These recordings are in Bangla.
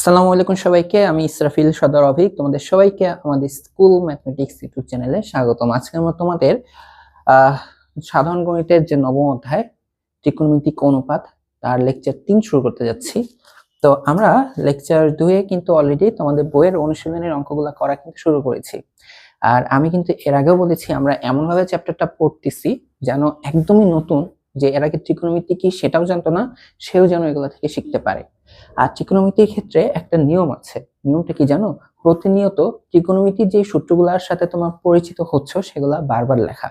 আসসালামু আলাইকুম সবাইকে, আমি ইসরাফিল সদর অভিক। তোমাদের সবাইকে আমাদের স্কুল ম্যাথমেটিক্স ইউটিউব চ্যানেলে স্বাগতম। আজকে আমরা তোমাদের সাধারণ গণিতের যে নবম অধ্যায়, ত্রিকোণমিতিক অনুপাত, তার লেকচার তিন শুরু করতে যাচ্ছি। তো আমরা লেকচার দুয়ে কিন্তু অলরেডি তোমাদের বইয়ের অনুশীলনের অঙ্কগুলো করা কিন্তু শুরু করেছি। আর আমি কিন্তু এর আগেও বলেছি, আমরা এমনভাবে চ্যাপ্টারটা পড়তেছি যেন একদমই নতুন, যে এর আগে ত্রিকোণমিতি কি সেটাও জানতো না, সেও যেন এগুলো থেকে শিখতে পারে। আর ত্রিকোণমিতির ক্ষেত্রে একটা নিয়ম আছে। নিয়মটা কি জানো? প্রতিনিয়ত ত্রিকোণমিতির যে সূত্রগুলোর সাথে তোমার পরিচিত হচ্ছ, সেগুলা বারবার লেখা।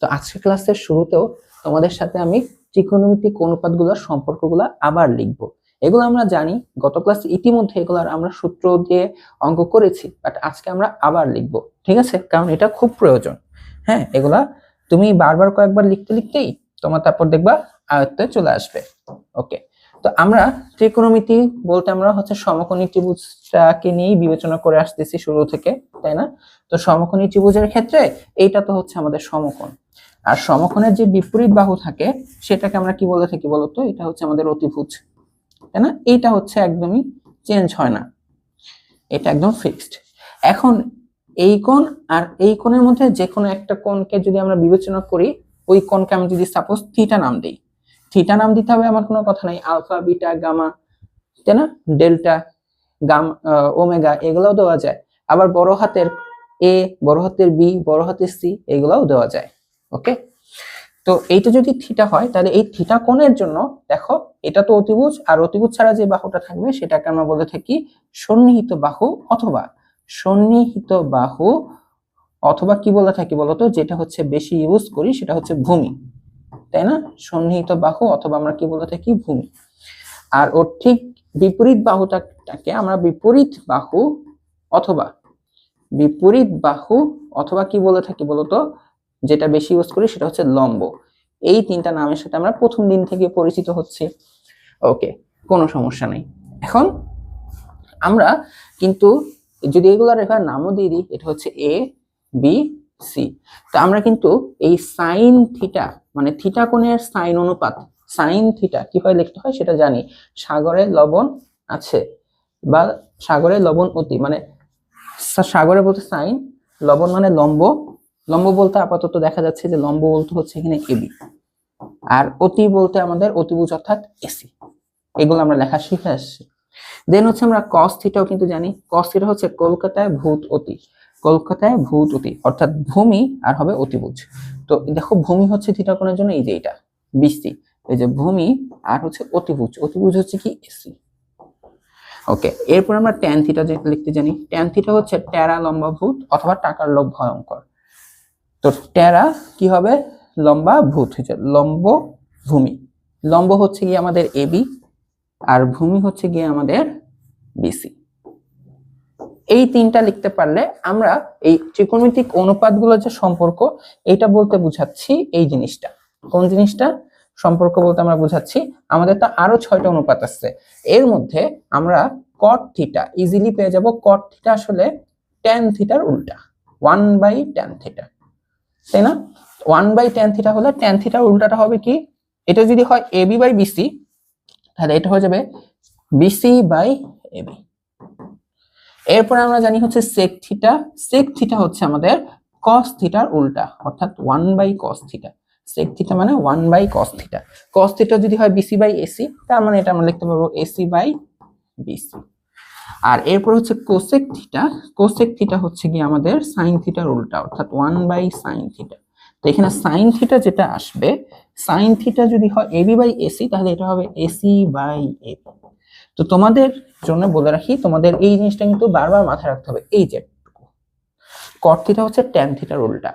তো আজকের ক্লাসের শুরুতেও তোমাদের সাথে আমি ত্রিকোণমিতিক অনুপাতগুলোর সম্পর্কগুলো আবার লিখব। এগুলো আমরা জানি, গত ক্লাস ইতিমধ্যে এগুলার আমরা সূত্র দিয়ে অঙ্ক করেছি বাট আজকে আমরা আবার লিখব। ঠিক আছে? কারণ এটা খুব প্রয়োজন। হ্যাঁ এগুলা তুমি বারবার কয়েকবার লিখতে লিখতেই তোমার তারপর দেখবা আয়ত্তে চলে আসবে। ওকে। তো আমরা ত্রিকোণমিতি বলতে আমরা হচ্ছে সমকোণী ত্রিভুজটাকে নিয়েই বিবেচনা করে আসতেছি শুরু থেকে, তাই না? তো সমকোণী ত্রিভুজের ক্ষেত্রে এইটা তো হচ্ছে আমাদের সমকোণ। আর সমকোণের যে বিপরীত বাহু থাকে, সেটাকে আমরা কি বলে থাকি বলতো? এটা হচ্ছে আমাদের অতিভুজ, তাই না? এইটা হচ্ছে একদমই চেঞ্জ হয় না। এটা একদম ফিক্সড এখন এই কোণ আর এই কোণের মধ্যে যে কোনো একটা কোণকে যদি আমরা বিবেচনা করি, ওই কোণকে আমি যদি সাপোজ থিটা নাম দিই থিটা নাম দিতে হবে আমার কোনো কথা নাই। আলফা, বিটা, গামা, তাই না? ডেল্টা, গাম ওমেগা, এগুলোও দেওয়া যায়। আবার বড় হাতের এ, বড় হাতের বি, বড় হাতের সি, এগুলোও দেওয়া যায়। ওকে? তো এইটা যদি থিটা হয়, তাহলে এই থিটা কোণের জন্য দেখো, এটা তো অতিভুজ, আর অতিভুজ ছাড়া যে বাহুটা থাকবে, সেটাকে আমরা বলে থাকি সন্নিহিত বাহু অথবা সন্নিহিত বাহু অথবা কি বলে থাকি বলতো? যেটা হচ্ছে বেশি ইউজ করি, সেটা হচ্ছে ভূমি। তাই না? সন্নিহিত বাহু অথবা আমরা কি বলে থাকি ভূমি। আর ওর ঠিক বিপরীত বাহুটাকে আমরা বিপরীত বাহু অথবা বিপরীত বাহু অথবা কি বলে থাকি বলতো? যেটা বেশি ইউজ করি সেটা হচ্ছে লম্ব। এই তিনটা নামের সাথে আমরা প্রথম দিন থেকে পরিচিত হচ্ছি। ওকে, কোনো সমস্যা নেই। এখন আমরা কিন্তু যদি এগুলার এখানে নামও দিয়ে দিই, এটা হচ্ছে এ বি সি তো আমরা কিন্তু এই সাইন থিটা মানে থিটা কোণের সাইন অনুপাত, সাইন থিটা কীভাবে লিখতে হয় সেটা জানি। সাগরে লবণ আছে বা সাগরে লবণ অতি মানে সাগরে বলতে সাইন, লবণ মানে লম্ব। লম্ব বলতে আপাতত দেখা যাচ্ছে যে লম্ব বলতে হচ্ছে এখানে এবি আর অতি বলতে আমাদের অতিভুজ অর্থাৎ এসি এগুলো আমরা লেখা শিখে আসছি। দেন হচ্ছে আমরা কস থিটাও কিন্তু জানি। কস থিটা হচ্ছে কলকাতায় ভূত অতি। কলকাতায় ভূত অতি, অর্থাৎ ভূমি আর হবে অতিভুজ। তো দেখো ভূমি হচ্ছে থিটা কোণের জন্য এই যে এটা বিসি এই যে ভূমি আর হচ্ছে অতিভুজ অতিভুজ হচ্ছে কি? এসি ওকে এরপর আমরা ট্যান থিটা লিখতে জানি ট্যান থিটা হচ্ছে টেরা লম্বা ভূত অথবা টাকার লোভ ভয়ঙ্কর। তো টেরা কি হবে? লম্বা ভূত হচ্ছে লম্ব ভূমি। লম্ব হচ্ছে গিয়ে আমাদের এবি আর ভূমি হচ্ছে গিয়ে আমাদের বিসি এই তিনটা লিখতে পারলে আমরা এই ত্রিকোণমিতিক অনুপাতগুলোর যে সম্পর্ক, এটা বলতে বুঝাচ্ছি এই জিনিসটা। কোন জিনিসটা? সম্পর্ক বলতে আমরা বুঝাচ্ছি, আমাদের তো আরও ছয়টা অনুপাত আছে। এর মধ্যে আমরা কট থিটা ইজিলি পেয়ে যাব। কট থিটা আসলে ট্যান থিটার উল্টা। ওয়ান বাই ট্যান থিটা তাই না? ওয়ান বাই ট্যান থিটা হলে ট্যান থিটার উল্টাটা হবে কি? এটা যদি হয় এবি বাই বিসি তাহলে এটা হয়ে যাবে বিসি বাই এবি এরপর আমরা জানি হচ্ছে সেক থিটা সেক থিটা হচ্ছে আমাদের কস থিটার উল্টা, অর্থাৎ one by cos theta sec theta মানে one by cos theta cos theta যদি হয় বিসি বাই এসি তার মানে এটা আমরা লিখতে পারব এসি বাই বিসি আর এরপর হচ্ছে কোসেক থিটা কোসেক থিটা হচ্ছে কি আমাদের সাইন থিটার উল্টা, অর্থাৎ ওয়ান বাই সাইন থিটা তো এখানে সাইন থিটা যেটা আসবে সাইন থিটা যদি হয় এবি বাই এসি তাহলে এটা হবে এসি বাই এবি তো তোমাদের জন্য বলে রাখি, তোমাদের এই জিনিসটা কিন্তু বারবার মাথায় রাখতে হবে, এই যে কট থিটা হচ্ছে ট্যান থিটার উল্টা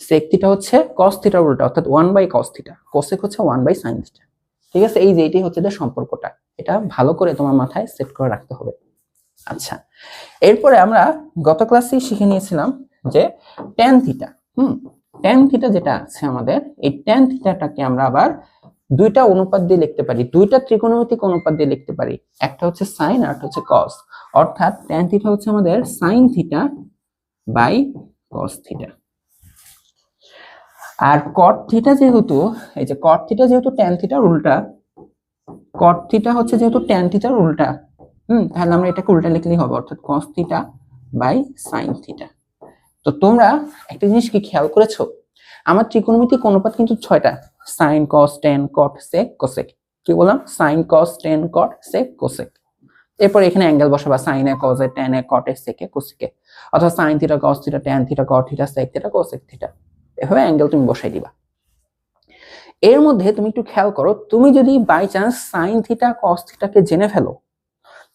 সেক থিটা হচ্ছে কস থিটার উল্টা, অর্থাৎ one by cos theta cosec হচ্ছে ওয়ান বাই সাইন থিটা ঠিক আছে? এই যে এটাই হচ্ছে যে সম্পর্কটা, এটা ভালো করে তোমার মাথায় সেট করে রাখতে হবে। আচ্ছা এরপরে আমরা গত ক্লাসেই শিখে নিয়েছিলাম যে tan theta hmm tan theta যেটা আছে আমাদের, এই ট্যান থিটাটাকে আমরা আবার দুইটা অনুপাত দিয়ে লিখতে পারি, দুইটা ত্রিকোণমিতিক অনুপাত দিয়ে লিখতে পারি, একটা হচ্ছে সাইন আর একটা হচ্ছে কস অর্থাৎ ট্যান থিটা হচ্ছে আমাদের sine theta by cos theta R cot theta যেহেতু, এই যে কট থিটা যেহেতু ট্যান থিটার উল্টা কট থিটা হচ্ছে যেহেতু ট্যান থিটার উল্টা, হুম, তাহলে আমরা এটাকে উল্টা লিখলেই হবে, অর্থাৎ cos theta by sine theta তো তোমরা একটা জিনিস কি খেয়াল করেছ? আমার ত্রিকোণমিতিক অনুপাত কিন্তু ছয়টা। Sine cos tan cot sec cosec কি বললাম? Sine cos tan cot sec cosec এরপর এখানে অ্যাঙ্গেল বসাবা সাইনে কজে টেনে কটে সেকে কোসেকে অথবা sine theta cos theta tan theta cot theta sec theta cosec theta এভাবে অ্যাঙ্গেল তুমি বসাই দিবা। এর মধ্যে তুমি একটু খেয়াল করো, তুমি যদি by chance sine theta cos থিটাকে জেনে ফেলো,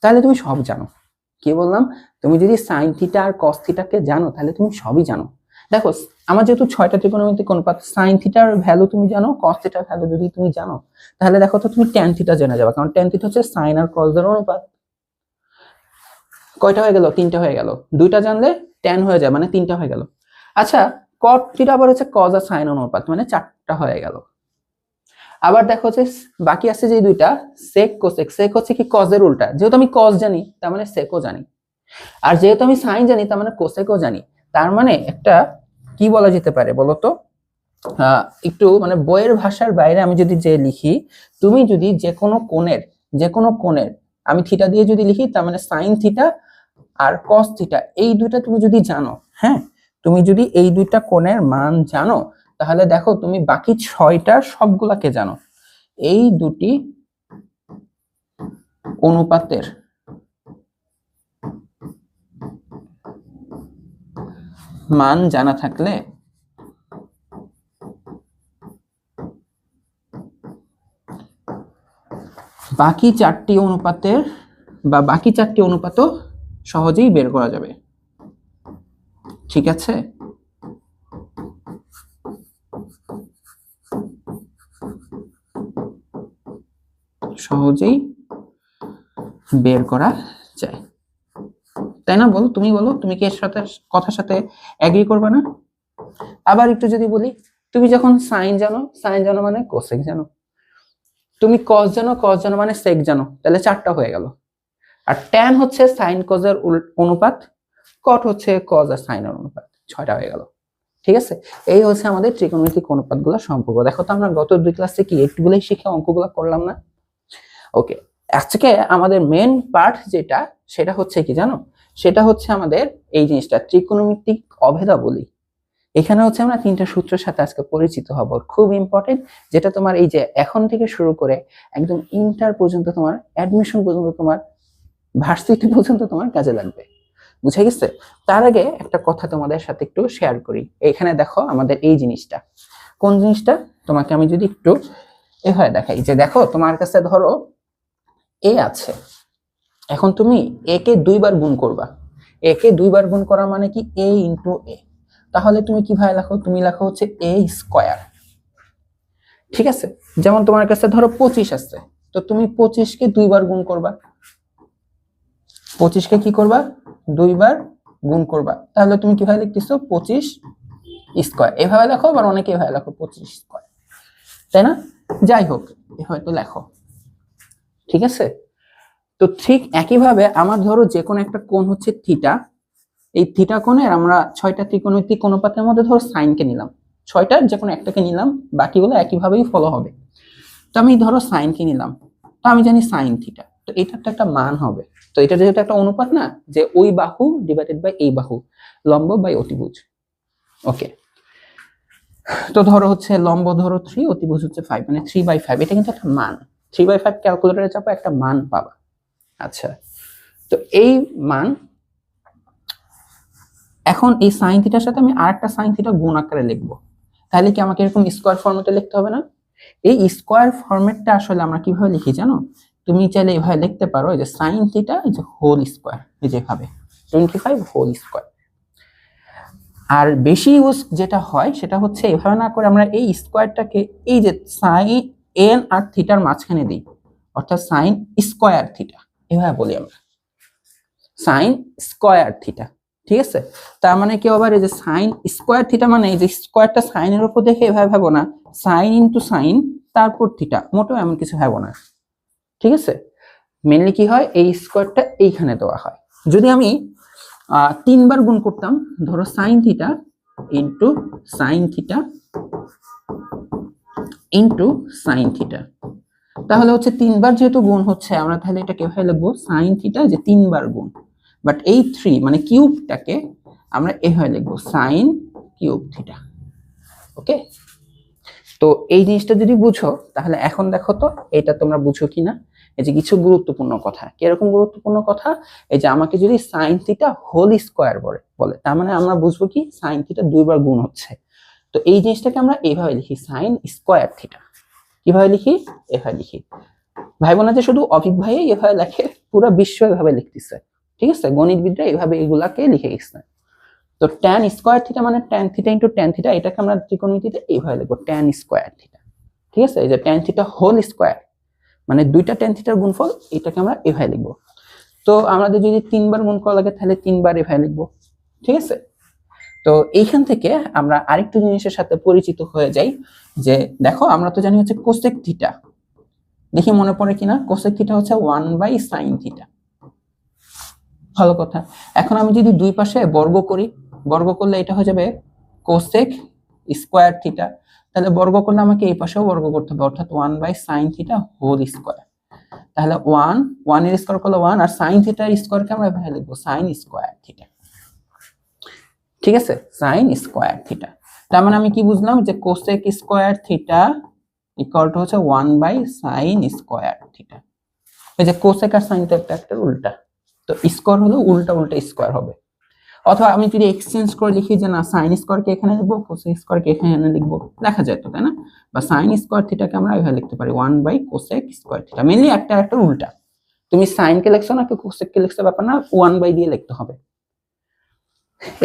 তাহলে তুমি সব জানো। কি বললাম? তুমি যদি সাইন থিটা আর কস থিটাকে জানো, তাহলে তুমি সবই জানো। দেখো, আমার যেহেতু ছয়টা ত্রিকোণমিতিক অনুপাত সাইন থিটার ভ্যালু তুমি জানো কস থিটার ভ্যালু যদি তুমি জানো, তাহলে দেখো তো তুমি ট্যান থিটা জেনে যাবে, কারণ ট্যান থিটা হচ্ছে সাইন আর কস এর অনুপাত। কয়টা হয়ে গেল? তিনটা হয়ে গেল। দুইটা জানলে ট্যান হয়ে যায় মানে তিনটা হয়ে গেল। আচ্ছা কট থিটা আবার হচ্ছে কজ আর সাইন অনুপাত মানে চারটা হয়ে গেল। আবার দেখো যে বাকি আছে যে দুইটা সেক কোসেক সেক হচ্ছে কি কজের উল্টা, যেহেতু আমি কজ জানি, তার মানে সেকও জানি। আর যেহেতু আমি সাইন জানি, তার মানে কোসেকও জানি, তার মানে একটা কি বলা যেতে পারে বলতো? একটু মানে বইয়ের ভাষার বাইরে আমি যদি যে লিখি, তুমি যদি যে কোনো কোণের যে কোনো কোণের, আমি থিটা দিয়ে যদি লিখি, তার মানে সাইন থিটা আর কস থিটা এই দুইটা তুমি যদি জানো হ্যাঁ? তুমি যদি এই দুইটা কোণের মান জানো, তাহলে দেখো তুমি বাকি ছয়টা সবগুলাকে জানো। এই দুটি অনুপাতের মান জানা থাকলে বাকি চারটি অনুপাতের বা বাকি চারটি অনুপাতও সহজেই বের করা যাবে। ঠিক আছে? সহজেই বের করা তাই না বলো? তুমি বলো, তুমি কি এর সাথে, কথার সাথে এগ্রি করবে না? আবার একটু যদি বলি, তুমি যখন সাইন জানো সাইন জানো মানে কোসেক জানো। তুমি কস জানো কস জানো মানে সেক জানো, তাহলে চারটা হয়ে গেল। আর ট্যান হচ্ছে সাইন কজের অনুপাত কট হচ্ছে কজ আর সাইনের অনুপাত, ছয়টা হয়ে গেল। ঠিক আছে? এই হচ্ছে আমাদের ত্রিকোণমিতিক অনুপাতগুলো সম্পর্ক। দেখো তো আমরা গত দুই ক্লাসে কি একটুগুলোই শিখে অঙ্কগুলো করলাম না? ওকে আজকে আমাদের মেন পার্ট যেটা, সেটা হচ্ছে কি জানো? সেটা হচ্ছে আমাদের এই জিনিসটা, ত্রিকোণমিতিক অভেদাবলী। এখানে হচ্ছে আমরা তিনটা সূত্রের সাথে আজকে পরিচিত হব। খুব ইম্পর্টেন্ট যেটা তোমার এই যে এখন থেকে শুরু করে একদম ইন্টার পর্যন্ত তোমার অ্যাডমিশন পর্যন্ত তোমার ভার্সিটি পর্যন্ত তোমার কাজে লাগবে। বুঝে গেছে? তার আগে একটা কথা তোমাদের সাথে একটু শেয়ার করি। এখানে দেখো আমাদের এই জিনিসটা। কোন জিনিসটা? তোমাকে আমি যদি একটু এভাবে দেখাই। যে দেখো, তোমার কাছে ধরো এ আছে। এখন তুমি এ কে দুইবার গুণ করবা। এ কে দুইবার গুণ করা মানে কি? এ ইন্টু এ তাহলে তুমি কীভাবে লেখো? তুমি লেখো হচ্ছে এ স্কোয়ার ঠিক আছে? যেমন তোমার কাছে ধরো পঁচিশ আছে। তো তুমি পঁচিশকে দুইবার গুণ করবা। পঁচিশকে কি করবা? দুইবার গুণ করবা। তাহলে তুমি কীভাবে লিখতেছো? পঁচিশ স্কোয়ার এভাবে লেখো, আবার অনেকে এভাবে লেখো, পঁচিশ স্কোয়ার তাই না? যাই হোক এভাবে তো লেখো। ঠিক আছে? তো ঠিক একইভাবে আমার ধরো যে কোনো একটা কোণ হচ্ছে থিটা। এই থিটা কোণের আমরা ছয়টা ত্রিকোণমিতিক অনুপাতের মধ্যে ধরো সাইনকে নিলাম। ছয়টার যে কোনো একটাকে নিলাম, বাকিগুলো একইভাবেই ফলো হবে। তো আমি ধরো সাইনকে নিলাম। তো আমি জানি সাইন থিটা। তো এটার তো একটা মান হবে। তো এটা যেহেতু একটা অনুপাত না, যে ওই বাহু ডিভাইডেড বাই এই বাহু, লম্ব বাই অতিভুজ। ওকে তো ধরো হচ্ছে লম্ব ধরো থ্রি অতিভুজ হচ্ছে ফাইভ মানে থ্রি বাই ফাইভ এটা কিন্তু একটা মান। থ্রি বাই ফাইভ ক্যালকুলেটারে চাপো একটা মান পাবা। আচ্ছা তো এই মান, এখন এই সাইন থিটার সাথে আমি আরেকটা সাইন থিটা গুণ আকারে লিখব। তাহলে কি আমাকে এরকম স্কোয়ার ফরম্যাটে লিখতে হবে না? এই স্কোয়ার ফরম্যাটটা আসলে আমরা কীভাবে লিখি জানো? তুমি চাইলে এইভাবে লিখতে পারো যে সাইন থিটা যে হোল স্কোয়ার যেভাবে টোয়েন্টি ফাইভ হোল স্কোয়ার আর বেশি ইউজ যেটা হয়, সেটা হচ্ছে এভাবে না করে আমরা এই স্কোয়ারটাকে এই যে সাইন এন আর থিটার মাঝখানে দিই, অর্থাৎ সাইন স্কোয়ার থিটা এভাবে বলি আমরা সাইন স্কোয়ার থিটা ঠিক আছে? তার মানে কি আবার এই যে সাইন স্কোয়ার থিটা মানে এই যে স্কোয়ারটা সাইনের উপর দেখে এভাবে ভাবো না। সাইন ইন্টু সাইন তারপর থিটা মোটেও এমন কিছু ভাবো না। ঠিক আছে? মেনলি কি হয়? এই স্কোয়ারটা এইখানে দেওয়া হয়। যদি আমি তিনবার গুণ করতাম, ধরো sine theta into sine theta into sine theta তাহলে হচ্ছে তিনবার যেহেতু গুণ হচ্ছে, আমরা তাহলে এটা কীভাবে লিখব সাইন থিটা যে তিনবার গুণ। বাট এই থ্রি মানে কিউবটাকে আমরা এভাবে লিখব সাইন কিউব থিটা ওকে তো এই জিনিসটা যদি বুঝো, তাহলে এখন দেখো তো, এটা তোমরা বুঝো কি না এই যে কিছু গুরুত্বপূর্ণ কথা। কীরকম গুরুত্বপূর্ণ কথা? এই যে আমাকে যদি সাইন থিটা হোল স্কোয়ার বলে বলে, তার মানে আমরা বুঝব কি? সাইন থিটা দুইবার গুণ হচ্ছে। তো এই জিনিসটাকে আমরা এইভাবে লিখি সাইন স্কোয়ার থিটা কীভাবে লিখি? এভাবে লিখি। ভাই বোনা যে শুধু অভিক ভাই এভাবে লেখে, পুরো বিশ্ব এভাবে লিখতেছে। ঠিক আছে? গণিতবিদরা এভাবে এগুলাকে লিখে গেছে। তো ট্যান স্কোয়ার থিটা মানে tan theta into tan theta এটাকে আমরা ত্রিকোণমিতিতে এইভাবে লিখব ট্যান স্কোয়ার থিটা ঠিক আছে? এই যে ট্যান থিটা হোল স্কোয়ার মানে দুইটা ট্যান থিটার গুণফল, এটাকে আমরা এভাবে লিখব। তো আমাদের যদি তিনবার গুণ করা লাগে, তাহলে তিনবার এভাবে লিখব। ঠিক আছে? তো এইখান থেকে আমরা আরেকটু জিনিসের সাথে পরিচিত হয়ে যাই, যে দেখো আমরা তো জানি হচ্ছে কোসেক থিটা দেখি মনে পড়ে কিনা? কোসেক থিটা হচ্ছে ওয়ান বাই সাইন থিটা ভালো কথা। এখন আমি যদি দুই পাশে বর্গ করি, বর্গ করলে এটা হয়ে যাবে কোসেক স্কোয়ার থিটা তাহলে বর্গ করলে আমাকে এই পাশেও বর্গ করতে হবে, অর্থাৎ one by sine theta whole square তাহলে ওয়ান ওয়ানের স্কোয়ার করলে ওয়ান আর সাইন থিটার স্কোয়ারকে আমরা এভাবে লিখব সাইন স্কোয়ার থিটা ঠিক আছে? সাইন স্কোয়ার থিটা তার মানে আমি কি বুঝলাম যে cosec square theta equal to হচ্ছে one by sine square theta এই যে কোসেক আর সাইন তো একটা একটা উল্টা। তো স্কোয়ার হলো উল্টা উল্টা স্কোয়ার হবে। অথবা আমি যদি এক্সচেঞ্জ করে লিখি যে না সাইন স্কোয়ারকে এখানে লিখব কোসেক স্কোয়ারকে এখানে লিখব, দেখা যায় তো, তাই না? বা সাইন স্কোয়ার থিটাকে আমরা এভাবে লিখতে পারি one by cosec square theta mainly একটা একটা উল্টা। তুমি সাইনকে লিখছো নাকি কোসেককে লিখছো ব্যাপার না ওয়ান বাই দিয়ে লিখতে হবে।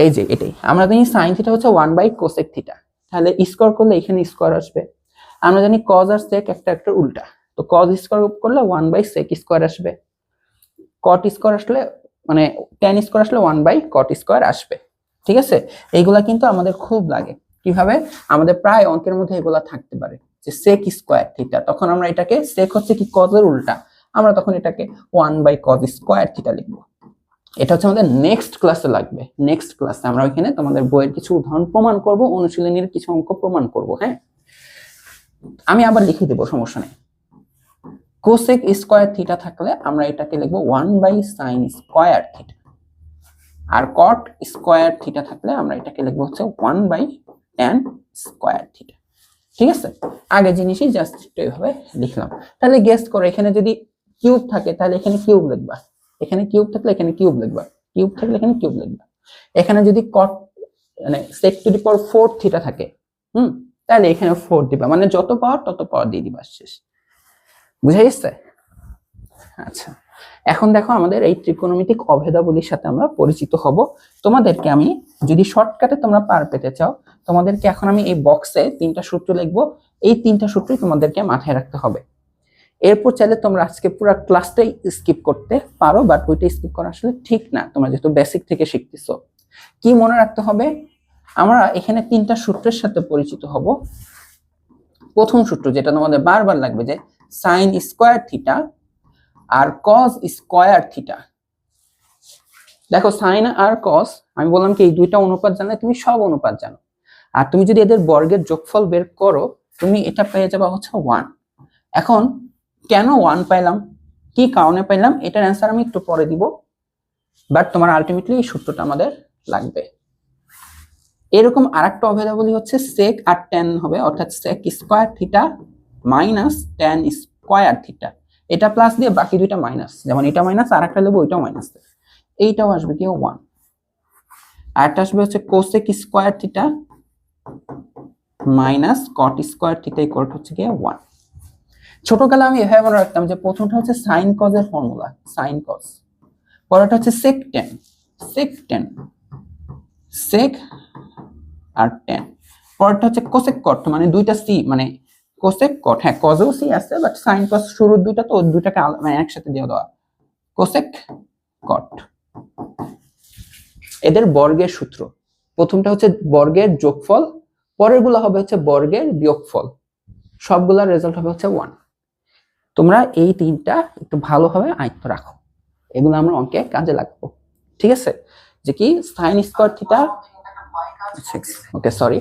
এই যে এটাই। আমরা জানি সাইন থিটা হচ্ছে ওয়ান বাই কোসেক থিটা তাহলে স্কোয়ার করলে এখানে স্কোয়ার আসবে। আমরা জানি কজ আর সেক একটা একটা উল্টা। তো কজ স্কোয়ার করলে ওয়ান বাই সেক স্কোয়ার আসবে। কট স্কোয়ার আসলে মানে টেন স্কোয়ার আসলে ওয়ান বাই কট স্কোয়ার আসবে। ঠিক আছে? এইগুলা কিন্তু আমাদের খুব লাগে। কীভাবে? আমাদের প্রায় অঙ্কের মধ্যে এগুলা থাকতে পারে। যে সেক স্কোয়ার থিটা তখন আমরা এটাকে সেক হচ্ছে কি কজের উল্টা। আমরা তখন এটাকে one by cos square theta লিখব। এটা হচ্ছে আমাদের নেক্সট ক্লাসে লাগবে। নেক্সট ক্লাসে আমরা ওইখানে তোমাদের বইয়ের কিছু উদাহরণ প্রমাণ করব, অনুশীলনীর কিছু অঙ্ক প্রমাণ করব হ্যাঁ? আমি আবার লিখে দেবো, সমস্যা নেই। কোসেক স্কোয়ার থিটা থাকলে আমরা এটাকে লিখব one by sine square theta R cot square theta থাকলে আমরা এটাকে লিখব হচ্ছে one by tan square theta ঠিক আছে? আগে জিনিসই জাস্ট এইভাবে লিখলাম। তাহলে গেস্ট করো, এখানে যদি কিউব থাকে, তাহলে এখানে কিউব লিখবা। এখানে কিউব থাকলে এখানে কিউব লিখবা। কিউব থাকলে এখানে কিউব লিখবা। এখানে যদি কট মানে sec to the power four theta থাকে, হুম, তাহলে এখানে ফোর দিবা। মানে যত পাওয়ার তত পাওয়ার দিয়ে দিবা শেষ। বুঝা গেছে? আচ্ছা। এখন দেখো আমাদের এই ত্রিকোণমিতিক অভেদাবলীর সাথে আমরা পরিচিত হব। তোমাদেরকে আমি যদি শর্টকাটে তোমরা পার পেতে চাও, তোমাদেরকে এখন আমি এই বক্সে তিনটা সূত্র লিখব। এই তিনটা সূত্রই তোমাদেরকে মাথায় রাখতে হবে। এরপর চাইলে তোমরা আজকে পুরো ক্লাসটাই স্কিপ করতে পারো বাট ওইটা স্কিপ করা আসলে ঠিক না, তোমরা যেহেতু বেসিক থেকে শিখতেছো। কি মনে রাখতে হবে? আমরা এখানে তিনটা সূত্রের সাথে পরিচিত হব। প্রথম সূত্র যেটা তোমাদের বারবার লাগবে যে সাইন স্কোয়ার থিটা আর কস স্কোয়ার থিটা দেখো সাইন আর কস আমি বললাম কি, এই দুইটা অনুপাত জানলে তুমি সব অনুপাত জানো। আর তুমি যদি এদের বর্গের যোগফল বের করো, তুমি এটা পেয়ে যাবা হচ্ছে ওয়ান এখন কেন ওয়ান পাইলাম? কি কারণে পাইলাম? এটার অ্যান্সার আমি একটু পরে দিব। বাট তোমার আলটিমেটলি এই সূত্রটা আমাদের লাগবে। এরকম আর একটা অভেদাবলী হচ্ছে সেক আর টেন হবে, অর্থাৎ sec square theta minus tan square theta এটা প্লাস দিয়ে বাকি দুইটা মাইনাস যেমন এটা মাইনাস আর একটা নেব, ওইটাও মাইনাস এইটাও আসবে কি? ওয়ান আর একটা আসবে হচ্ছে cosec square theta minus cot square theta equal হচ্ছে কি ওয়ান ছোটকালে আমি এভাবে মনে রাখতাম যে প্রথমটা হচ্ছে সাইন কজের ফর্মুলা সাইন কজ পরেরটা হচ্ছে sec tan sec tan sec আর টেন পরেরটা হচ্ছে কোসেক কট মানে দুইটা সি মানে কোসেক কট হ্যাঁ কজেও সি আছে বাট সাইন কজ শুরুর দুইটা তো দুইটাকে মানে একসাথে দিয়ে দেওয়া। কোসেক কট এদের বর্গের সূত্র। প্রথমটা হচ্ছে বর্গের যোগফল, পরেরগুলো হবে হচ্ছে বর্গের বিয়োগফল। সবগুলোর রেজাল্ট হবে হচ্ছে ওয়ান তোমরা এই তিনটা একটু ভালোভাবে আয়ত্ত রাখো। এগুলো আমরা অঙ্কে কাজে লাগবো। ঠিক আছে? যে কি? Sine square theta okay sorry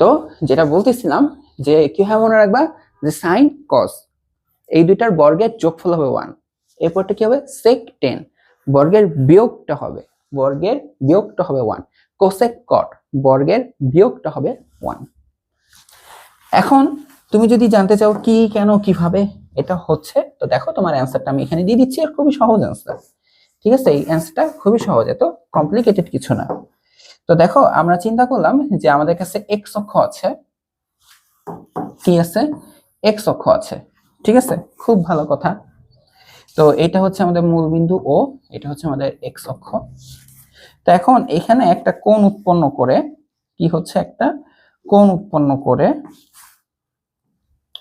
তো যেটা বলতেছিলাম যে কি হয় মনে রাখবা? যে সাইন কস এই দুইটার বর্গের যোগফল হবে ওয়ান এরপরটা কি হবে? সেক টেন বর্গের বিয়োগটা হবে। বর্গের বিয়োগটা হবে ওয়ান কোসেক কট বর্গের বিয়োগটা হবে ওয়ান এখন তুমি যদি জানতে চাও কি, কেন, কীভাবে? এটা হচ্ছে, তো দেখো তোমার অ্যান্সারটা আমি এখানে দিয়ে দিচ্ছি, আর খুবই সহজ অ্যান্সার ঠিক আছে? এই অ্যান্সারটা খুবই সহজ এত কমপ্লিকেটেড কিছু না। তো দেখো, আমরা চিন্তা করলাম যে আমাদের কাছে এক্স অক্ষ আছে। কি আছে? এক্স অক্ষ আছে। ঠিক আছে? খুব ভালো কথা। তো এটা হচ্ছে আমাদের মূল বিন্দু ও এটা হচ্ছে আমাদের এক্স অক্ষ। তো এখন এখানে একটা কোণ উৎপন্ন করে, কি হচ্ছে? একটা কোণ উৎপন্ন করে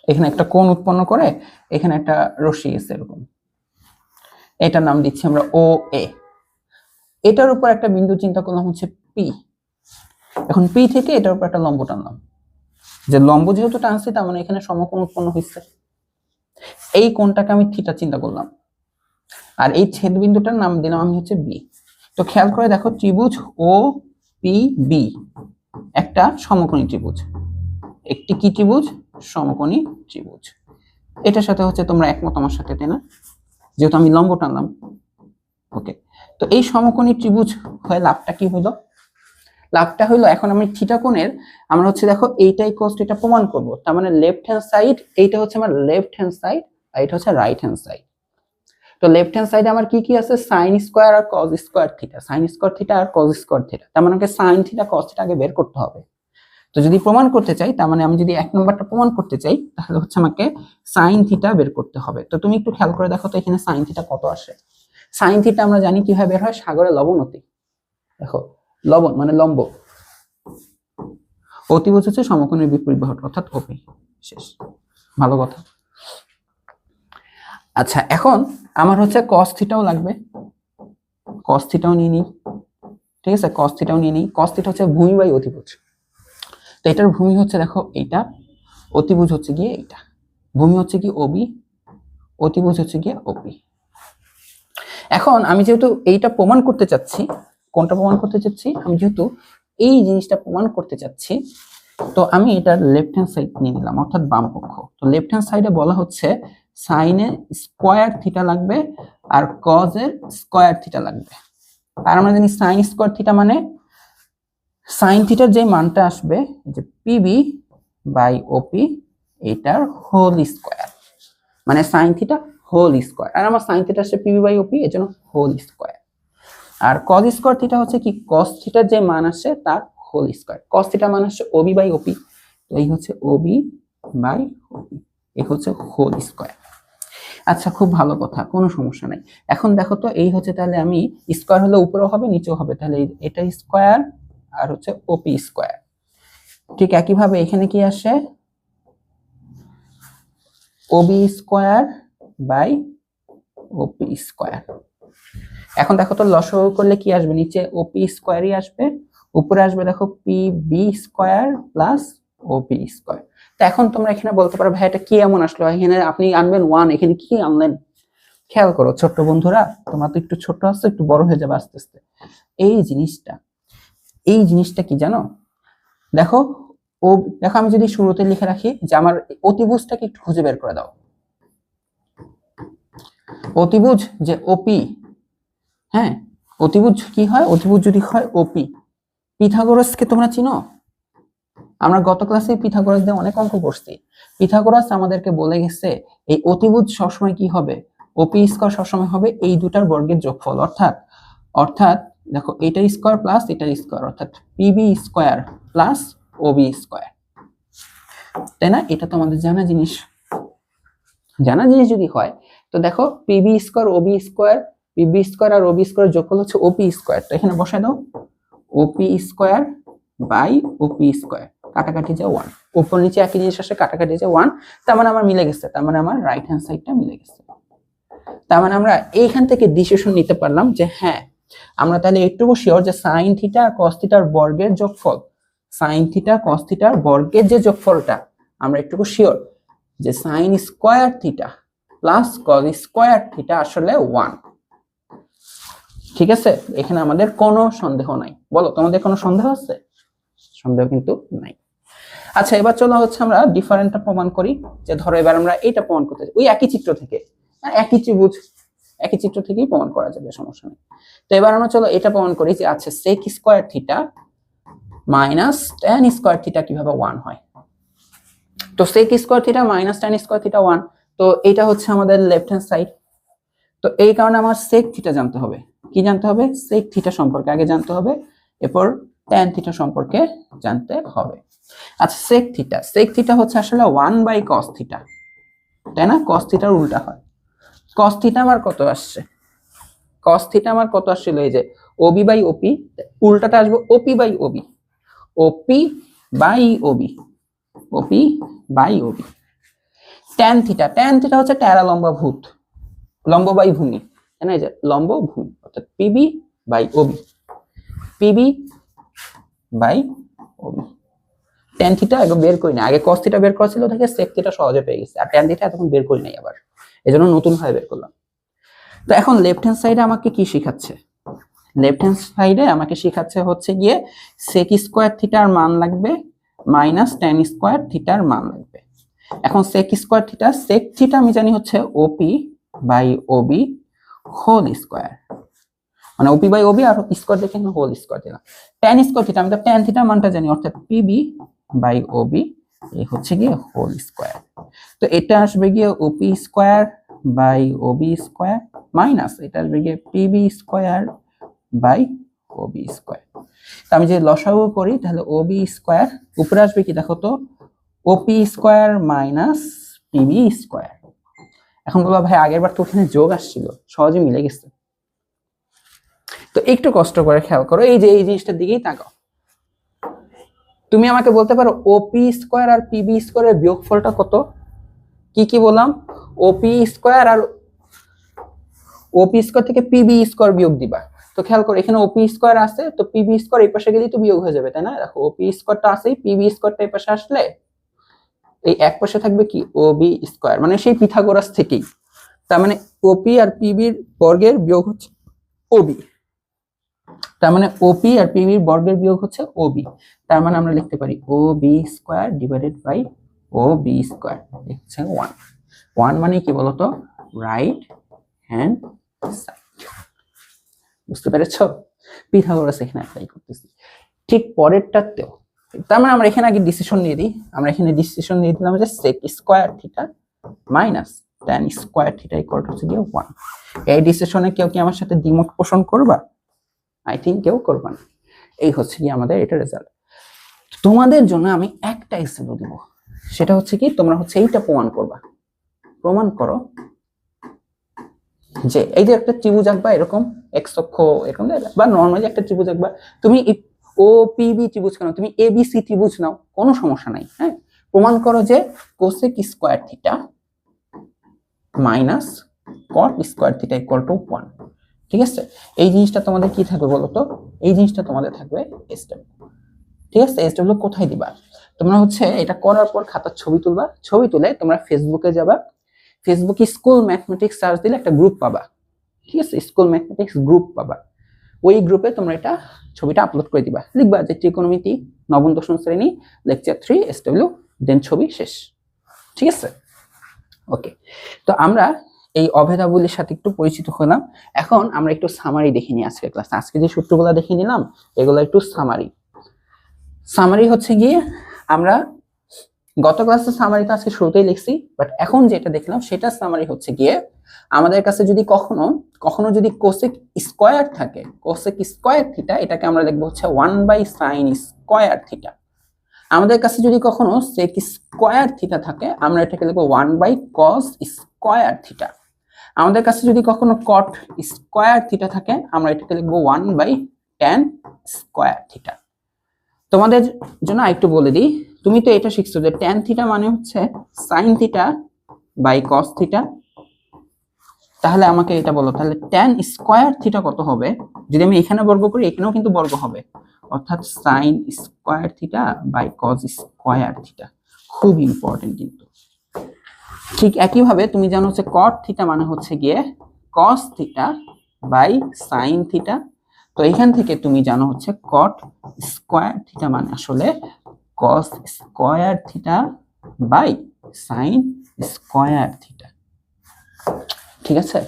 এখানে একটা কোণ উৎপন্ন করে, এখানে একটা রশ্মি আছে এরকম। এটার নাম দিচ্ছি আমরা ও এ এটার উপর একটা বিন্দু চিন্তা করলাম হচ্ছে পি এখন পি থেকে এটার উপর একটা লম্ব টানলাম। যে লম্ব যেহেতু টানছি, তার মানে এখানে সমকোণ উৎপন্ন হয়েছে এই কোণটাকে আমি থিটা চিন্তা করলাম। আর এই ছেদ বিন্দুটার নাম দিলাম আমি হচ্ছে বি তো খেয়াল করে দেখো, ত্রিভুজ ও পি বি একটা সমকোণী ত্রিভুজ। একটি কি ত্রিভুজ? সমকোণী ত্রিভুজ। এটার সাথে হচ্ছে তোমরা একমত আমার সাথে, তাই না? যেহেতু আমি লম্ব টানলাম। ওকে তো এই সমকোণী ত্রিভুজ হয়ে লাভটা কি হলো লাভটা হলো এখন আমি থিটা কোণের, আমরা হচ্ছে দেখো এইটাই কোস্ট এটা প্রমাণ করব। তার মানে লেফট হ্যান্ড সাইড এইটা হচ্ছে আমার লেফট হ্যান্ড সাইড আর এটা হচ্ছে রাইট হ্যান্ড সাইড তো লেফট হ্যান্ড সাইডে আমার কি কি আছে? সাইন স্কোয়ার আর cos square theta sine square theta আর কজ স্কোয়ার থিটা তার মানে আমাকে সাইন থিটা কজ থিটা আগে বের করতে হবে। তো যদি প্রমাণ করতে চাই, তার মানে আমি যদি এক নম্বরটা প্রমাণ করতে চাই, তাহলে হচ্ছে আমাকে সাইন থিটা বের করতে হবে। তো তুমি একটু খেয়াল করে দেখো তো এখানে সাইন থিটা কত আসে। সাইন থিটা আমরা জানি কীভাবে বের হয়? সাগরে লবণ অতি। দেখো, লবণ মানে লম্ব। অতিভুজ হচ্ছে সমকোণের বিপরীত বাহুর অর্থাৎ ওপি শেষ। ভালো কথা। আচ্ছা এখন আমার হচ্ছে কস থিটাও লাগবে। কস থিটাও নিয়ে নিই। ঠিক আছে? কস থিটাও নিয়ে নিই। কস থিটা হচ্ছে ভূমি বাই এটার ভূমি হচ্ছে দেখো এইটা, অতিভুজ হচ্ছে গিয়ে এইটা। ভূমি হচ্ছে কি ওবি অতিভুজ হচ্ছে গিয়ে ওপি এখন আমি যেহেতু এইটা প্রমাণ করতে চাচ্ছি, কোনটা প্রমাণ করতে চাচ্ছি, আমি যেহেতু এই জিনিসটা প্রমাণ করতে চাচ্ছি, তো আমি এটার লেফট হ্যান্ড সাইড নিয়ে নিলাম, অর্থাৎ বাম পক্ষ। তো লেফট হ্যান্ড সাইডে বলা হচ্ছে সাইনে স্কোয়ার থিটা লাগবে আর কজের স্কোয়ার থিটা লাগবে। আর আমরা জানি সাইন স্কোয়ার থিটা মানে সাইন থিটার যে মানটা আসবে যে পিবি বাই ওপি এটার হোল স্কোয়ার মানে সাইন থিটা হোল স্কোয়ার আর আমার সাইন থিটা আসছে পিবি বাই ওপি এর জন্য হোল স্কোয়ার আর কজ স্কোয়ার থিটা হচ্ছে কি? কস থিটার যে মান আসে, তার হোল স্কোয়ার কস থিটা মান আসছে ওবি বাই ওপি তো এই হচ্ছে ওবি বাই ওপি এই হচ্ছে হোল স্কোয়ার আচ্ছা খুব ভালো কথা, কোনো সমস্যা নাই। এখন দেখো তো, এই হচ্ছে তাহলে আমি স্কোয়ার হলে উপরেও হবে, নিচেও হবে। তাহলে এটা স্কোয়ার আর হচ্ছে ওপি স্কোয়ার ঠিক একইভাবে এখানে কি আসে? OB square by OP square এখন দেখো তো লসগু করলে কি আসবে? নিচে ওপি স্কোয়ারই আসবে, উপরে আসবে দেখো P B square plus OP square তো এখন তোমরা এখানে বলতে পারো, ভাই, এটা কি এমন আসলো? এখানে আপনি আনবেন ওয়ান এখানে কি আনলেন? খেয়াল করো, ছোট্ট বন্ধুরা, তোমরা তো একটু ছোট্ট আসছো একটু বড় হয়ে যাবে আস্তে আস্তে। এই জিনিসটা এই জিনিসটা কি জানো? দেখো, ও, দেখো আমি যদি শুরুতে লিখে রাখি যে আমার অতিভুজটাকে একটু খুঁজে বের করে দাও। অতিভুজ যে ওপি হ্যাঁ? অতিভুজ কি হয়? অতিভুজ যদি হয় ওপি পিথাগোরাসকে তোমরা চিনো? আমরা গত ক্লাসে পিথাগোরাস দিয়ে অনেক অঙ্ক করছি। পিথাগোরাস আমাদেরকে বলে গেছে, এই অতিভুজ সবসময় কি হবে? ওপি স্কোয়ার সবসময় হবে এই দুটার বর্গের যোগফল, অর্থাৎ অর্থাৎ দেখো, এটা স্কোয়ার প্লাস এটা স্কোয়ার অর্থাৎ PB square plus OB square তাই না? এটা তো আমাদের জানা জিনিস। জানা জিনিস যদি হয়, তো দেখো PB square OB square PB square আর ওবি স্কোয়ার যোগফল হচ্ছে ওপি স্কোয়ার তো এখানে বসায় দাও OP square by OP square কাটাকাটি যে ওয়ান উপর নিচে একই জিনিস আসে, কাটাকাটি যে ওয়ান তার মানে আমার মিলে গেছে, তার মানে আমার রাইট হ্যান্ড সাইডটা মিলে গেছে। তার মানে আমরা এইখান থেকে ডিসিশন নিতে পারলাম যে হ্যাঁ আমরা তাহলে একটুকু শিওর যে সাইন থিটা আর কস থিটার বর্গের যোগফল সাইন থিটা কস থিটার বর্গের যে যোগফলটা আমরা একটুকু শিওর যে sine square theta plus cos square theta আসলে ওয়ান ঠিক আছে? এখানে আমাদের কোনো সন্দেহ নাই। বলো তোমাদের কোনো সন্দেহ আছে? সন্দেহ কিন্তু নাই। আচ্ছা এবার চলো হচ্ছে আমরা ডিফারেন্টটা প্রমাণ করি। যে ধরো এবার আমরা এটা প্রমাণ করতে। ওই একই চিত্র থেকে। হ্যাঁ, একই ত্রিভুজ। একই চিত্র থেকেই প্রমাণ করা যাবে, সমস্যা নেই। তো এবার আমরা চলো এটা প্রমাণ করি যে আচ্ছা sec square theta minus tan square theta কীভাবে ওয়ান হয়? তো sec square theta minus tan square theta one তো এটা হচ্ছে আমাদের লেফট হ্যান্ড সাইড তো এই কারণে আমার সেক থিটা জানতে হবে। কি জানতে হবে? সেক থিটা সম্পর্কে আগে জানতে হবে, এরপর ট্যান থিটা সম্পর্কে জানতে হবে। আচ্ছা সেক থিটা সেক থিটা হচ্ছে আসলে ওয়ান বাই কস থিটা তাই না? কস থিটার উল্টা হয়। কস থিটা আমার কত আসছে? কস থিটা আমার কত আসছিল? এই যে ওবি বাই ওপি উল্টাটা আসবে OP by OB OP by OB OP by OB tan theta tan theta হচ্ছে ট্যারা লম্বা ভূত, লম্ব বাই ভূমি, তাই না? যে লম্ব ভূমি, অর্থাৎ PB by OB PB by OB tan theta বের করি না আগে কস থিটা বের করা ছিল থেকে সেক থিটা সহজে পেয়ে গেছে, আর ট্যান থিটা এতক্ষণ বের করি নাই আবার। এই জন্য নতুন ভাবে বের করলাম। তো এখন লেফট হ্যান্ড সাইডে আমাকে কি শেখাচ্ছে? লেফট হ্যান্ড সাইডে আমাকে শেখাচ্ছে হচ্ছে গিয়ে সেক স্কোয়ার থিটার মান লাগবে মাইনাস টেন স্কোয়ার থিটার মান লাগবে। এখন sec square theta sec theta আমি জানি হচ্ছে OP by OB whole square মানে ওপি বাই ওবি আর স্কোয়ার দেখে হোল স্কোয়ার দিলাম। টেন স্কোয়ার থিটা আমি তো টেন থিটার মানটা জানি, অর্থাৎ পিবি বাই ওবি এই হচ্ছে গিয়ে হোল স্কোয়ার। তো এটা আসবে গিয়ে OP square by OB square minus এটা আসবে গিয়ে PB square by OB square. তো আমি যদি লসাগু করি তাহলে ওবি স্কোয়ার উপরে আসবে কি দেখো তো? OP square minus PB square. এখন বলবা ভাই আগের বার তো ওখানে যোগ আসছিল, সহজে মিলে গেছে। তো একটু কষ্ট করে খেয়াল করো, এই যে এই জিনিসটার দিকেই তাকাও। তুমি আমাকে বলতে পারো ওপি স্কোয়ার আর পিবি স্কোয়ারের বিয়োগফলটা কত? কি কি বললাম? ওপি স্কোয়ার আর ওপি স্কোয়ার থেকে পিবি স্কোয়ার বিয়োগ দিবা। তো খেয়াল করো, এখানে ওপি স্কোয়ার আছে, তো পিবি স্কোয়ার এই পাশে গেলেই তো বিয়োগ হয়ে যাবে, তাই না? দেখো ওপি স্কোয়ারটা আছেই পিবি স্কোয়ারটা এই পাশে আসলে এই এক পাশে থাকবে কি? ওবি স্কোয়ার মানে সেই পিথাগোরাস থেকেই। তার মানে ওপি আর পিবির বর্গের বিয়োগ হচ্ছে ওবি তার মানে ওপি আর পিবির বর্গের বিয়োগ হচ্ছে ওবি তার মানে আমরা লিখতে পারি O B square divided by O B square হচ্ছে ওয়ান ওয়ান মানে কি বলতো? রাইট হ্যান্ড সাইড বুঝতে পেরেছ? পিথাগোরাস এখানে অ্যাপ্লাই করতেছি। ঠিক পরেরটাতেও। তার মানে আমরা এখানে আগে ডিসিশন নিয়ে দিই। আমরা এখানে ডিসিশন নিয়ে দিলাম যে sec square theta minus tan square theta equal to হচ্ছে গিয়ে ওয়ান এই ডিসিশনে কেউ কি আমার সাথে দ্বিমত পোষণ করবা? আই থিঙ্ক কেউ করবে না। এই হচ্ছে কি আমাদের এটা রেজাল্ট তোমাদের জন্য আমি একটা এক্সাম্পল দিব। সেটা হচ্ছে কি, তোমরা হচ্ছে এইটা প্রমাণ করবা। প্রমাণ করো যে এই যে একটা ত্রিভুজ আঁকবা, এরকম এক্স অক্ষ এরকম, বা নর্মালি একটা ত্রিভুজ আঁকবা। তুমি ও পিবি ত্রিভুজ কেন, তুমি এ বি সি ত্রিভুজ নাও, কোনো সমস্যা নাই হ্যাঁ? প্রমাণ করো যে cosec square theta minus cot square theta equal to one ঠিক আছে? এই জিনিসটা তোমাদের কি থাকবে বলো তো? এই জিনিসটা তোমাদের থাকবে স্টেপ ঠিক আছে? স্টেপ কোথায় দিবা? তোমরা হচ্ছে এটা করার পর খাতার ছবি তুলবা। ছবি তুলে তোমরা ফেসবুকে যাবা। ফেসবুকে স্কুল ম্যাথমেটিক্স সার্চ দিলে একটা গ্রুপ পাবা। ঠিক আছে? স্কুল ম্যাথমেটিক্স গ্রুপ পাবা। ওই গ্রুপে তোমরা এটা ছবিটা আপলোড করে দিবা। লিখবা যে ত্রিকোণমিতি নবম, দশম শ্রেণি lecture three S W then ছবি শেষ। ঠিক আছে? ওকে তো আমরা এই অভেদাবলীর সাথে একটু পরিচিত হলাম। এখন আমরা একটু সামারি দেখে নিই আজকের ক্লাস আজকে যে সূত্রগুলো দেখে নিলাম, এগুলো একটু সামারি সামারি হচ্ছে গিয়ে আমরা গত ক্লাসে সামারি তো আজকে শুরুতেই লিখছি বাট এখন যেটা দেখলাম, সেটা সামারি হচ্ছে গিয়ে আমাদের কাছে যদি কখনো কখনো যদি কোসেক স্কোয়ার থাকে কোসেক স্কোয়ার থিটা এটাকে আমরা লিখব হচ্ছে one by sine square theta আমাদের কাছে যদি কখনো সেক স্কোয়ার থিটা থাকে, আমরা এটাকে লিখব one by cos square theta আমাদের কাছে যদি কখনো কট স্কোয়ার থিটা থাকে, আমরা এটাকে লিখব one by tan square theta তোমাদের জন্য আরেকটু বলে দিই, তুমি তো এটা শিখছো যে টেন থিটা মানে হচ্ছে sine theta by cos theta তাহলে আমাকে এটা বলো, তাহলে টেন স্কোয়ার থিটা কত হবে? যদি আমি এখানে বর্গ করি, এখানেও কিন্তু বর্গ হবে। অর্থাৎ sine square theta by cos square theta খুব ইম্পর্টেন্ট কিন্তু। ঠিক একইভাবে তুমি জানো হচ্ছে কট থিটা মানে হচ্ছে গিয়ে cos theta by sine theta তো এখান থেকে তুমি জানো হচ্ছে কট স্কোয়ার থিটা মানে আসলে cos square theta by sine square theta ঠিক আছে?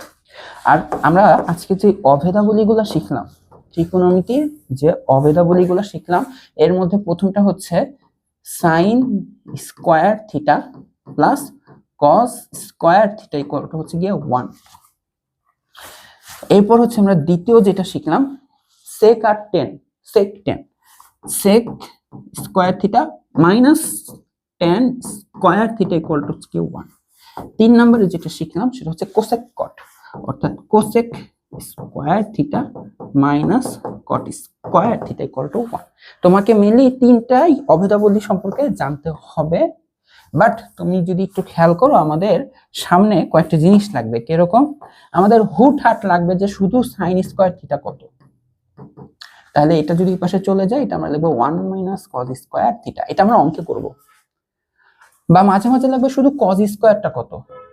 আর আমরা আজকে যে অভেদাবলীগুলো শিখলাম ত্রিকোণমিতির যে অভেদাবলীগুলো শিখলাম, এর মধ্যে প্রথমটা হচ্ছে sine square theta plus cos square theta equal to হচ্ছে গিয়ে ওয়ান এরপর হচ্ছে আমরা দ্বিতীয় যেটা শিখলাম sec R tan sec tan sec square theta minus tan square theta equal to কি ওয়ান তিন নম্বরে যেটা শিখলাম সেটা হচ্ছে কোসেক কট অর্থাৎ cosec square theta minus cot square theta equal to one তোমাকে মেনলি তিনটাই অভেদাবলী সম্পর্কে জানতে হবে। বাট তুমি যদি একটু খেয়াল করো, আমাদের সামনে কয়েকটা জিনিস লাগবে। কীরকম? আমাদের হুট হাট লাগবে যে শুধু সাইন স্কোয়ার থিটা কত? তাহলে এটা যদি পাশে চলে যায়, এটা আমরা লিখব one minus cos square theta এটা আমরা অঙ্কে করব। বা মাঝে মাঝে লাগবে শুধু কজ স্কোয়ারটা কত?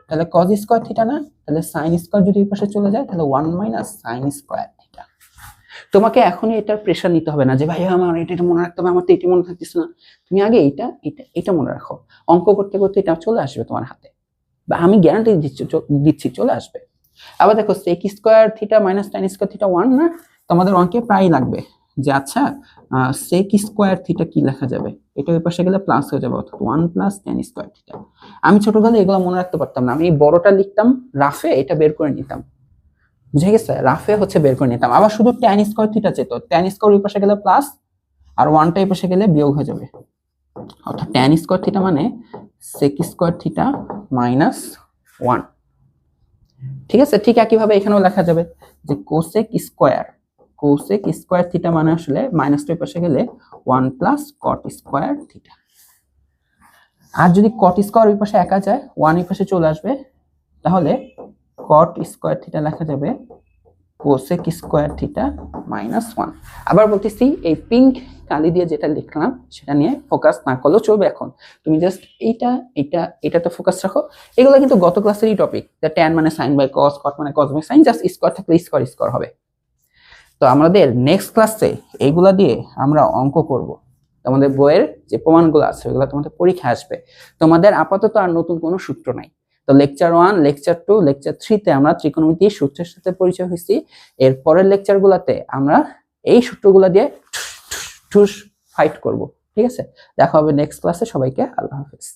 তাহলে কজ স্কোয়ার থিটা না? তাহলে সাইন স্কোয়ার যদি পাশে চলে যায়, তাহলে ওয়ান মাইনাস সাইন স্কোয়ার তোমাকে এখনই এটার প্রেশার নিতে হবে না যে ভাই আমার এটা এটা মনে রাখতে হবে, আমার তো এটা মনে থাকতেছে না। তুমি আগে এটা এটা এটা মনে রাখো। অঙ্ক করতে করতে এটা চলে আসবে তোমার হাতে। বা আমি গ্যারান্টি দিচ্ছি দিচ্ছি, চলে আসবে। আবার দেখো sec square theta minus tan square theta one না, তোমাদের অঙ্কে প্রায় লাগবে যে আচ্ছা সেক স্কোয়ার থিটা কি লেখা যাবে? এটা ওই পাশে গেলে প্লাস হয়ে যাবে, অর্থাৎ one plus tan square theta আমি ছোটবেলায় এগুলো মনে রাখতে পারতাম না। আমি বড়টা লিখতাম রাফে এটা বের করে নিতাম। বুঝে গেছে? রাফে হচ্ছে বের করে নিতাম। আবার শুধু ট্যান স্কোয়ার থিটা চেত ট্যান স্কোয়ার ওই পাশে গেলে প্লাস আর ওয়ানটা এই পাশে গেলে বিয়োগ হয়ে যাবে। অর্থাৎ ট্যান স্কোয়ার থিটা মানে sec square theta minus one ঠিক আছে? ঠিক একইভাবে এখানেও লেখা যাবে যে cosec square cosec square theta মানে আসলে মাইনাস টু পাশে গেলে one plus cot square theta আর যদি কট স্কোয়ার ওই পাশে একা যায় ওয়ান এই পাশে চলে আসবে, তাহলে কট স্কোয়ার থিটা লেখা যাবে cosec square theta minus one আবার বলতেছি, এই পিঙ্ক কালি দিয়ে যেটা লিখলাম, সেটা নিয়ে ফোকাস না করলেও চলবে এখন। তুমি জাস্ট এইটা এটা এটাতে ফোকাস রাখো। এগুলো কিন্তু গত ক্লাসেরই টপিক যে ট্যান মানে সাইন বাই কস কট মানে cos by sine just square থাকলে স্কোয়ার স্কোয়ার হবে। তো আমাদের নেক্সট ক্লাসে এইগুলা দিয়ে আমরা অঙ্ক করব। তোমাদের বইয়ের যে প্রমাণগুলো আছে ওগুলো তোমাদের পরীক্ষা আসবে। তোমাদের আপাতত আর নতুন কোনো সূত্র নাই। তো lecture one lecture two lecture থ্রিতে আমরা ত্রিকোণমিতির সূত্রের সাথে পরিচয় হয়েছি। এর পরের লেকচারগুলোতে আমরা এই সূত্রগুলো দিয়ে ঠুস ফাইট করব। ঠিক আছে? দেখা হবে নেক্সট ক্লাসে সবাইকে আল্লাহ হাফিজ।